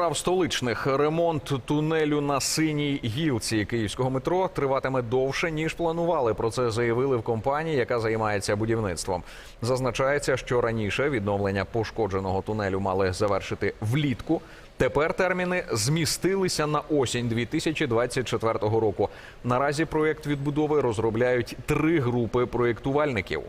справ столичних ремонт тунелю на синій гілці київського метро триватиме довше ніж планували. Про це заявили в компанії, яка займається будівництвом. Зазначається, що раніше відновлення пошкодженого тунелю мали завершити влітку. Тепер терміни змістилися на осінь 2024 року. Наразі проєкт відбудови розробляють три групи проєктувальників.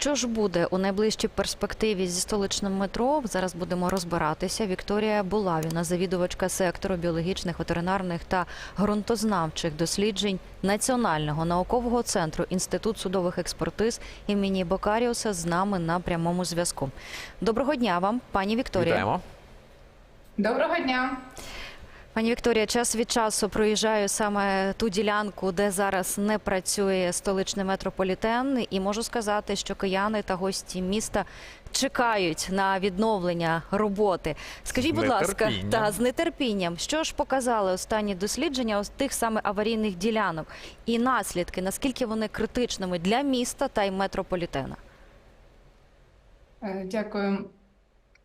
Що ж буде у найближчій перспективі зі столичним метро? Зараз будемо розбиратися. Вікторія Булавіна, завідувачка сектору біологічних, ветеринарних та ґрунтознавчих досліджень Національного наукового центру Інститут судових експертиз імені Бокаріуса, з нами на прямому зв'язку. Доброго дня вам, пані Вікторія. Вітаємо. Доброго дня. Пані Вікторія, час від часу проїжджаю саме ту ділянку, де зараз не працює столичний метрополітен, і можу сказати, що кияни та гості міста чекають на відновлення роботи. Скажіть, будь ласка, та з нетерпінням, що ж показали останні дослідження ось тих саме аварійних ділянок і наслідки, наскільки вони критичними для міста та й метрополітена? Е, Дякую.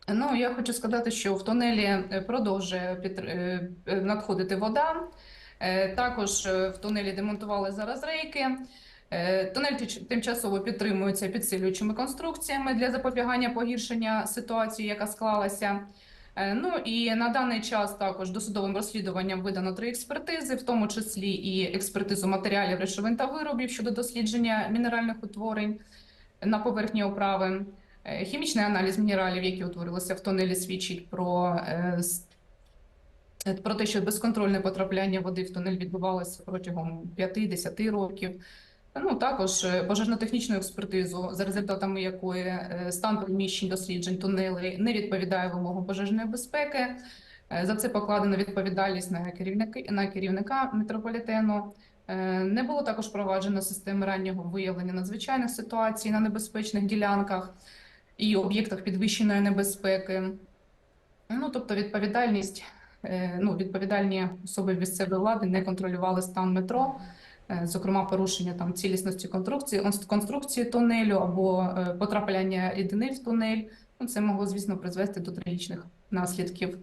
Ну, я хочу сказати, що в тунелі е, продовжує е, е, надходити вода. Також в тунелі демонтували зараз рейки. Тунель тимчасово підтримується підсилюючими конструкціями для запобігання погіршення ситуації, яка склалася. Ну і на даний час також досудовим розслідуванням видано три експертизи, в тому числі і експертизу матеріалів речовин та виробів щодо дослідження мінеральних утворень на поверхні оправи. Е, Хімічний аналіз мінералів, які утворилися в тунелі, свідчить про, е, про те, що безконтрольне потрапляння води в тунель відбувалося протягом 5-10 років. Ну, також е, пожежно-технічну експертизу, за результатами якої стан приміщень досліджень тунелей не відповідає вимогам пожежної безпеки. За це покладено відповідальність на керівника, на керівника метрополітену. Не було також проваджено системи раннього виявлення надзвичайних ситуацій на небезпечних ділянках і об'єктах підвищеної небезпеки. Ну, тобто відповідальність, е, ну, відповідальні особи місцевої влади не контролювали стан метро, е, зокрема порушення там цілісності конструкції, конструкції тунелю або е, потрапляння рідини в тунель. Ну, це могло, звісно, призвести до трагічних наслідків.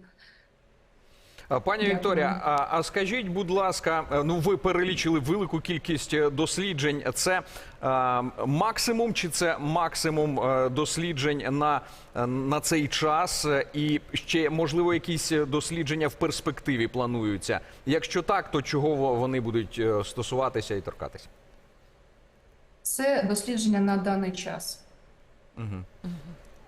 А, Пані Вікторія, а, а скажіть, будь ласка, е, ну ви перелічили велику кількість е, досліджень. Це е, максимум чи це максимум е, досліджень на, е, на цей час? Е, І ще можливо якісь е, дослідження в перспективі плануються? Якщо так, то чого вони будуть е, стосуватися і торкатися? Це дослідження на даний час.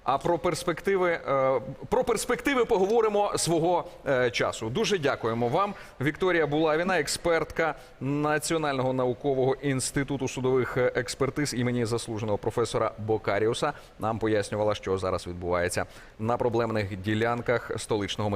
А про перспективи е, про перспективи поговоримо свого е, часу. Дуже дякуємо вам. Вікторія Булавіна, експертка Національного наукового інституту судових е, експертиз імені заслуженого професора Бокаріуса. Нам пояснювала, що зараз відбувається на проблемних ділянках столичного метро.